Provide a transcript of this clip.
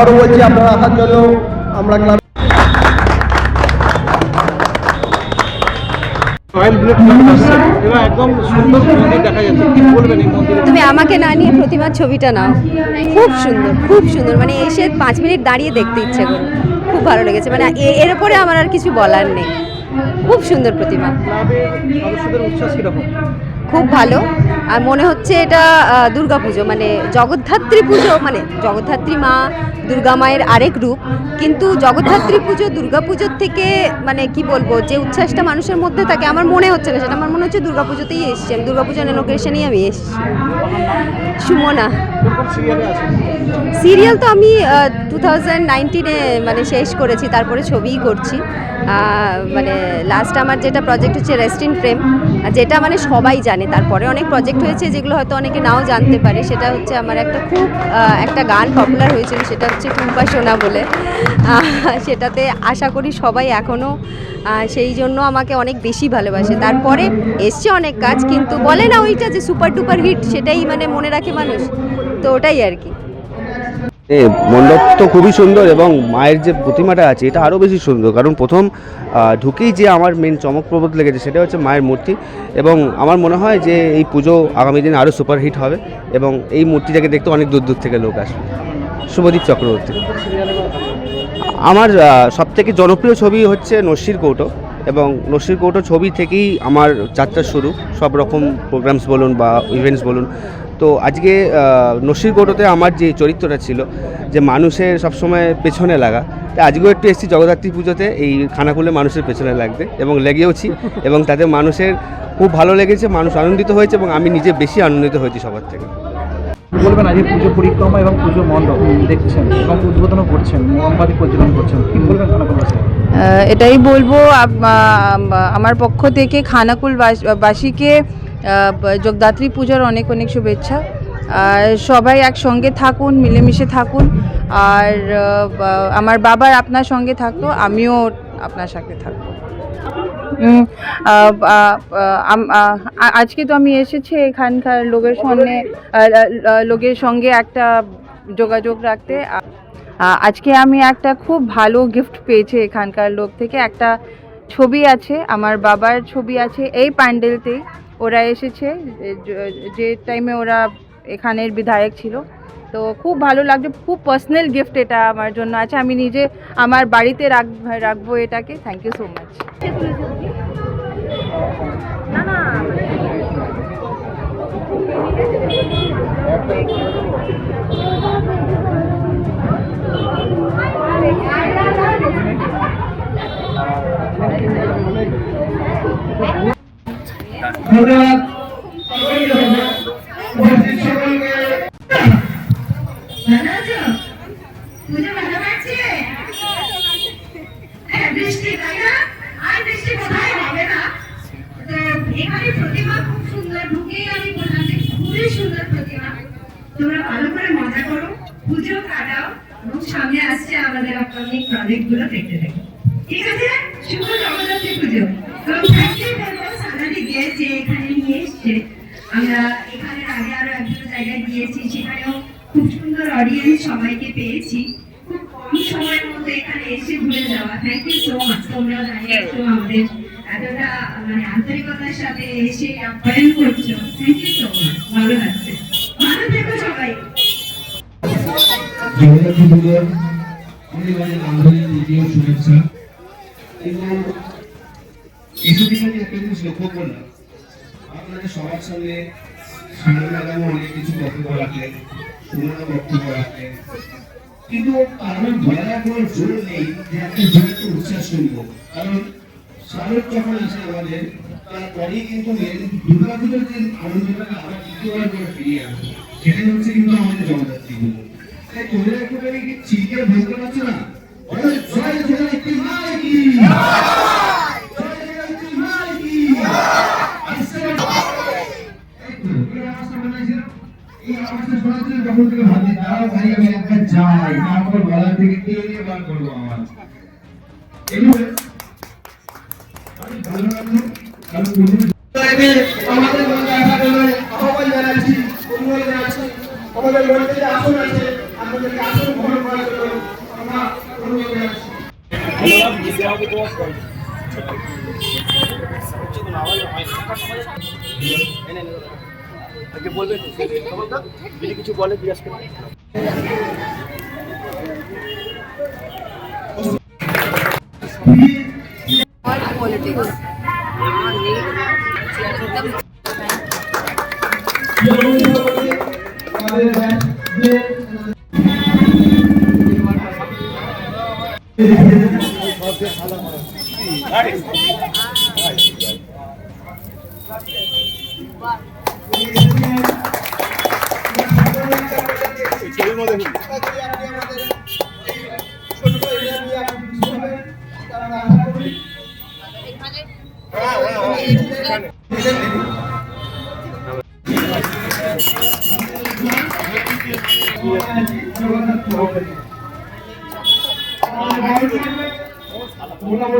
আবারও বলছি আপনারা আসার জন্য আমরা ক্লাব তুমি আমাকে না নিয়ে প্রতিমার ছবিটা নাও। খুব সুন্দর খুব সুন্দর। মানে এসে পাঁচ মিনিট দাঁড়িয়ে দেখতে ইচ্ছে করে। খুব ভালো লেগেছে। মানে এর উপরে আমার আর কিছু বলার নেই। খুব সুন্দর প্রতিমা। খুব ভালো। আর মনে হচ্ছে এটা দুর্গা পুজো মানে জগদ্ধাত্রী পুজো মানে জগদ্ধাত্রী মা, দুর্গা মায়ের আরেক রূপ। কিন্তু জগদ্ধাত্রী পুজো দুর্গা পুজোর থেকে মানে কি বলব, যে উচ্ছ্বাসটা মানুষের মধ্যে থাকে, আমার মনে হচ্ছে না। সেটা আমার মনে হচ্ছে দুর্গা পুজোতেই এসেছি। আমি দুর্গা পুজোর লোকেশনেই আমি এসেছি। সুমনা। সিরিয়াল তো আমি টু থাউজেন্ড নাইনটিনে মানে শেষ করেছি, তারপরে ছবিই করছি। মানে লাস্ট আমার যেটা প্রজেক্ট হচ্ছে রেস্টিন ফ্রেম যেটা মানে সবাই জানে। তারপরে অনেক প্রজেক্ট হয়েছে যেগুলো হয়তো অনেকে নাও জানতে পারে। সেটা হচ্ছে আমার একটা খুব একটা গান পপুলার হয়েছিল, সেটা হচ্ছে টুম্পা সোনা বলে। সেটাতে আশা করি সবাই এখনও সেই জন্য আমাকে অনেক বেশি ভালোবাসে। তারপরে এসছে অনেক কাজ, কিন্তু বলে না ওইটা যে সুপার টুপার হিট সেটাই মানে মনে রাখে মানুষ। তো ওটাই আর কি। মণ্ডপ তো খুবই সুন্দর এবং মায়ের যে প্রতিমাটা আছে, এটা আরও বেশি সুন্দর। কারণ প্রথম ঢুকেই যে আমার মেন চমকপ্রদ লেগেছে, সেটা হচ্ছে মায়ের মূর্তি। এবং আমার মনে হয় যে এই পুজো আগামী দিনে আরও সুপারহিট হবে এবং এই মূর্তিটাকে দেখতে অনেক দূর দূর থেকে লোক আসবে। শুভদীপ চক্রবর্তী। আমার সব থেকে জনপ্রিয় ছবি হচ্ছে নস্যির কৌটো এবং নস্যির কৌটো ছবি থেকেই আমার যাত্রা শুরু। সব রকম প্রোগ্রামস বলুন বা ইভেন্টস বলুন। তো আজকে আহ, নস্যির আমার যে চরিত্রটা ছিল যে মানুষের সবসময় পেছনে লাগা তাই আজকেও একটু এসেছি জগদ্ধাত্রী পুজোতে এই খানাকুলে মানুষের পেছনে লাগতে এবং লেগেওছি এবং তাতে মানুষের খুব ভালো লেগেছে মানুষ আনন্দিত হয়েছে এবং আমি নিজে বেশি আনন্দিত হয়েছি সবার থেকে। বলবেন আজকে পুজো পরিক্রমা এবং পুজো মণ্ডপ দেখছেন এবং উদ্বোধনও করছেন মোমবাতি প্রজ্বলন করছেন কি বলবেন খানাকুলবাসী এটাই বলব আমার পক্ষ থেকে খানাকুল জগদ্ধাত্রী পূজার অনেক অনেক শুভেচ্ছা। আর সবাই একসঙ্গে থাকুন, মিলেমিশে থাকুন। আর আমার বাবার আপনার সঙ্গে থাকতো, আমিও আপনার সাথে থাকব। আজকে তো আমি এসেছি এখানকার লোকের সঙ্গে লোকের সঙ্গে একটা যোগাযোগ রাখতে। আজকে আমি একটা খুব ভালো গিফট পেয়েছি এখানকার লোক থেকে। একটা ছবি আছে, আমার বাবার ছবি আছে এই প্যান্ডেলতেই। ওরা এসেছে যে- টাইমে ওরা এখানের বিধায়ক ছিল। তো খুব ভালো লাগছে, খুব পার্সোনাল গিফট এটা আমার জন্য আছে। আমি নিজে আমার বাড়িতে রাখ, রাখব এটাকে। থ্যাংক ইউ সো মাচ না ভালো যে খুবই সুন্দর তোমরা ভালো করে মজা করো পুজো কাটাও সামনে আসছে আমাদের আপকামিং প্রজেক্টগুলো দেখতে দেখো ঠিক আছে শুভ জগদ্ধাত্রী পুজো থ্যাংক ইউ যে এখানে নিয়ে এসছে, আমরা এখানে আগে আরও একজন জায়গায় গিয়েছি, সেখানেও খুব সুন্দর অডিয়েন্স সবাইকে পেয়েছি। খুব কম সময়ের মধ্যে এখানে এসে ঘুরে যাওয়া। থ্যাংক ইউ সো মাচ তোমরা জানিয়েছো আমাদের এতটা মানে আন্তরিকতার সাথে এসে আপ্যায়ন করছ। থ্যাংক ইউ সো মাচ ভালো লাগছে। ভালো থেকো সবাই। অনেক অনেক আন্তরিক তৃতীয় শুভেচ্ছা। এবং কিছুদিন আগে একটা জিনিস লক্ষ্য করলাম আপনাদের সবার সঙ্গে সামনে লাগানো অনেক কিছু বক্তব্য রাখলেন সুন্দর বক্তব্য রাখলেন কিন্তু কারণ ধরে রাখার জোর নেই যে একটা জোরকে উচ্ছ্বাস করব। কারণ শারদ যখন আসে আমাদের, তারপরেই কিন্তু দুর্গা পুজোর যে আনন্দটাকে আবার দ্বিতীয়বার করে ফিরিয়ে আসে। সেটাই হচ্ছে কিন্তু আমাদের জগদ্ধাত্রী পুজো তাই তোমরা কি চিকে বলতে পারছ না বলো, জয় জগদ্ধাত্রী মায়ের কি জয় জগদ্ধাত্রী মায়ের কি আসছে এই তো, এই আওয়াজটা মনে হয়েছিল? এই আওয়াজটা শোনার জন্য তখন থেকে ভাবছি দাঁড়াও ভাই আমি একবার যাই তারপর গলা থেকে টেনে বার করব আওয়াজ এগুলো আমি ভালো লাগল কারণ আমাদের মধ্যে আসার জন্য আহ্বান জানাচ্ছি অনুরোধ জানাচ্ছি আমাদের মধ্যে যে আসন আছে আপনাদেরকে আসল গ্রহণ করার জন্য আমরা অনুরোধ জানাচ্ছি। কিছু বলে জিজ্ঞাসা করুন Terima kasih.